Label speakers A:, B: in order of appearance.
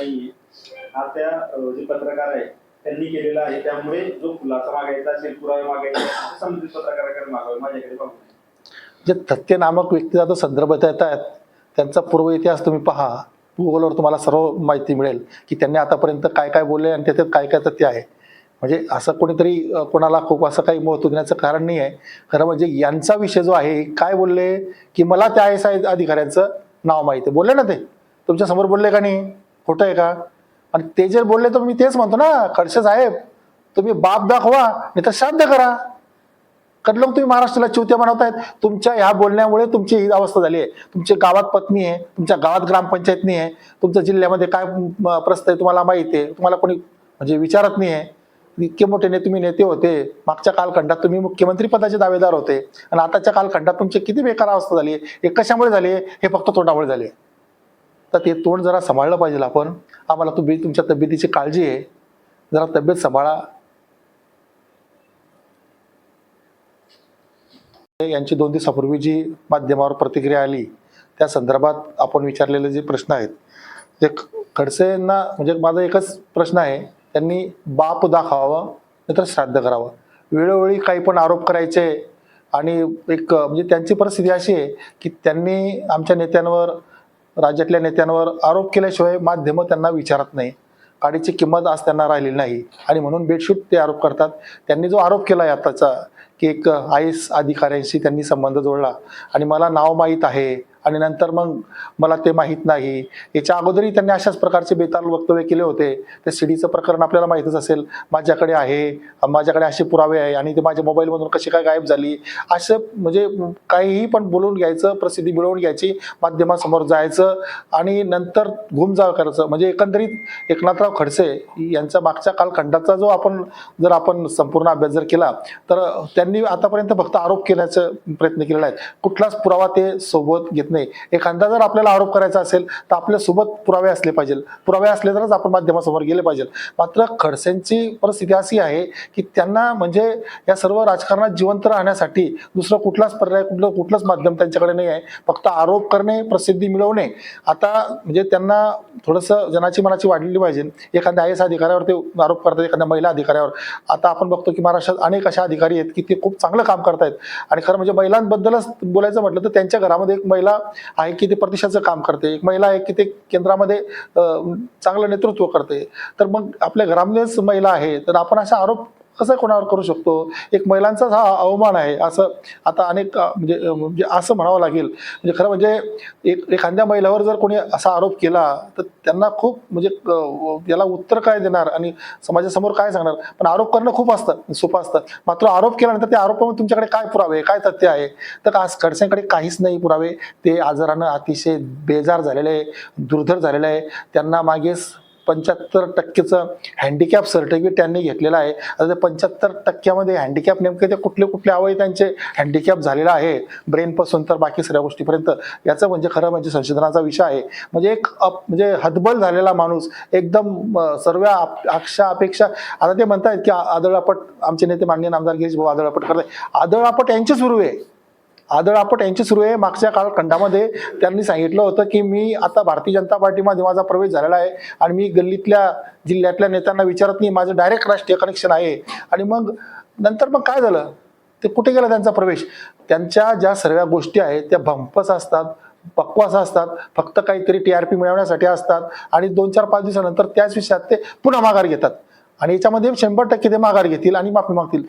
A: नाहीये. हा त्या जे पत्रकार आहे त्यांनी केलेला आहे. त्यामुळे जो खुलासा मागायचा असेल पुरावे मागायचा संबंधित पत्रकाराकडे मागावे माझ्याकडे पाहू
B: जे तथ्य नामक व्यक्तीचा जो संदर्भ देत आहेत त्यांचा पूर्व इतिहास तुम्ही पहा. गुगलवर तुम्हाला सर्व माहिती मिळेल की त्यांनी आतापर्यंत काय काय बोलले आणि त्याच्यात काय काय तथ्य आहे. म्हणजे असं कोणीतरी कोणाला खूप असं काही महत्त्व देण्याचं कारण नाही आहे. खरं म्हणजे यांचा विषय जो आहे काय बोलले की मला त्या आय एस आय अधिकाऱ्यांचं नाव माहिती आहे. बोलले ना ते? तुमच्यासमोर बोलले का नाही? खोटं आहे का? आणि ते जर बोलले तर मी तेच म्हणतो ना खडसे साहेब तुम्ही बाप दाखवा नाही तर श्राद्ध करा. कडलोक तुम्ही महाराष्ट्राला चिवत्या बनवतायत. तुमच्या ह्या बोलण्यामुळे तुमची ही अवस्था झाली आहे. तुमच्या गावात पत्नी आहे तुमच्या गावात ग्रामपंचायत नाही आहे तुमच्या जिल्ह्यामध्ये काय म, आहे तुम्हाला माहिती आहे तुम्हाला कोणी म्हणजे विचारत नाही आहे. इतके मोठे ने तुम्ही नेते होते. मागच्या कालखंडात तुम्ही मुख्यमंत्री पदाचे दावेदार होते. आणि आताच्या कालखंडात तुमची किती बेकार अवस्था झाली आहे. हे कशामुळे झाली आहे? हे फक्त तोंडामुळे झाली आहे. तर ते तोंड जरा सांभाळलं पाहिजे आपण. आम्हाला तुम्ही तुमच्या तब्येतीची काळजी आहे. जरा तब्येत सांभाळा. यांची दोन दिवसापूर्वी जी माध्यमावर प्रतिक्रिया आली त्या संदर्भात आपण विचारलेले जे प्रश्न आहेत ते खडसेंना म्हणजे माझा एकच प्रश्न आहे त्यांनी बाप दाखवावं नाहीतर श्राद्ध करावं. वेळोवेळी काही पण आरोप करायचे आणि एक म्हणजे त्यांची परिस्थिती अशी आहे की त्यांनी आमच्या नेत्यांवर राज्यातल्या नेत्यांवर आरोप केल्याशिवाय माध्यमं त्यांना विचारत नाही. काडीची किंमत आज त्यांना राहिली नाही आणि म्हणून बेडशूट ते आरोप करतात. त्यांनी जो आरोप केला आहे आताचा की एक आय एस अधिकाऱ्यांशी त्यांनी संबंध जोडला. आणि मला नाव माहीत आहे. आणि नंतर मग मला ते माहीत नाही. याच्या अगोदरही त्यांनी अशाच प्रकारचे बेताल वक्तव्य केले होते. ते सीडीचं प्रकरण आपल्याला माहीतच असेल. माझ्याकडे आहे. माझ्याकडे असे पुरावे आहे आणि ते माझ्या मोबाईलमधून कशी काय गायब झाली? असं म्हणजे काहीही पण बोलून घ्यायचं प्रसिद्धी मिळवून घ्यायची माध्यमासमोर जायचं आणि नंतर घुमजाव करायचं. म्हणजे एकंदरीत एकनाथराव खडसे यांचा मागच्या कालखंडाचा जो आपण जर आपण संपूर्ण अभ्यास जर केला तर त्यांनी आतापर्यंत फक्त आरोप केल्याचा प्रयत्न केलेला आहे. कुठलाच पुरावा ते सोबत घेत नाही. एखादा जर आपल्याला आरोप करायचा असेल तर आपल्यासोबत पुरावे असले पाहिजे. पुरावे असले तरच आपण माध्यमासमोर गेले पाहिजे. मात्र खडसेंची परिस्थिती अशी आहे की त्यांना म्हणजे या सर्व राजकारणात जिवंत राहण्यासाठी दुसरं कुठलाच पर्याय कुठलं कुठलंच माध्यम त्यांच्याकडे नाही आहे. फक्त आरोप करणे प्रसिद्धी मिळवणे. आता म्हणजे त्यांना थोडंसं जनाची मनाची वाढलेली पाहिजे. एखाद्या आय एस अधिकाऱ्यावर ते आरोप करतात एखाद्या महिला अधिकाऱ्यावर. आता आपण बघतो की महाराष्ट्रात अनेक अशा अधिकारी आहेत की ते खूप चांगलं काम करतायत. आणि खरं म्हणजे महिलांबद्दलच बोलायचं म्हटलं तर त्यांच्या घरामध्ये एक महिला आहे की ते प्रदेशाचं काम करते. एक महिला आहे की ते केंद्रामध्ये चांगलं नेतृत्व करते. तर मग आपल्या घरामध्येच महिला आहे तर आपण असा आरोप असं कोणावर करू शकतो? एक महिलांचाच हा अवमान आहे. असं आता अनेक म्हणजे म्हणजे असं म्हणावं लागेल. म्हणजे खरं म्हणजे एक एखाद्या महिलावर जर कोणी असा आरोप केला तर त्यांना खूप म्हणजे याला उत्तर काय देणार आणि समाजासमोर काय सांगणार? पण आरोप करणं खूप असतं सोपं असतं. मात्र आरोप केल्यानंतर त्या आरोपामध्ये तुमच्याकडे काय पुरावे काय तथ्य आहे? तर आज खडसेंकडे काहीच नाही पुरावे. ते आजारानं अतिशय बेजार झालेले आहे दुर्धर झालेलं आहे. त्यांना मागेच पंच्याहत्तर टक्केचं हँडिकॅप सर्टिफिकेट त्यांनी घेतलेलं आहे. आता ते पंच्याहत्तर टक्क्यामध्ये हँडिकॅप नेमके ते कुठले कुठले अवय त्यांचे हँडिकॅप झालेला आहे ब्रेनपासून तर बाकी सगळ्या गोष्टीपर्यंत याचं म्हणजे खरं म्हणजे संशोधनाचा विषय आहे. म्हणजे एक अप- म्हणजे हतबल झालेला माणूस एकदम सर्व आप- आक्षा अपेक्षा आता ते म्हणतात की आदळापट आमचे नेते मान्य नामदार गिरीश भाऊ आदळापट करताय आदळापट यांची सुरू आहे आदळ आपट यांची सुरू आहे. मागच्या कालखंडामध्ये त्यांनी सांगितलं होतं की मी आता भारतीय जनता पार्टीमध्ये माझा प्रवेश झालेला आहे आणि मी गल्लीतल्या जिल्ह्यातल्या नेत्यांना विचारत नाही. माझं डायरेक्ट राष्ट्रीय कनेक्शन आहे. आणि मग नंतर मग काय झालं? ते कुठे गेला त्यांचा प्रवेश? त्यांच्या ज्या सर्व गोष्टी आहेत त्या भंपस असतात बकवास असतात फक्त काहीतरी टी आर पी मिळवण्यासाठी असतात आणि दोन चार पाच दिवसानंतर त्याच विषयात ते पुन्हा माघार घेतात. आणि याच्यामध्ये शंभर टक्के ते माघार घेतील आणि माफी मागतील.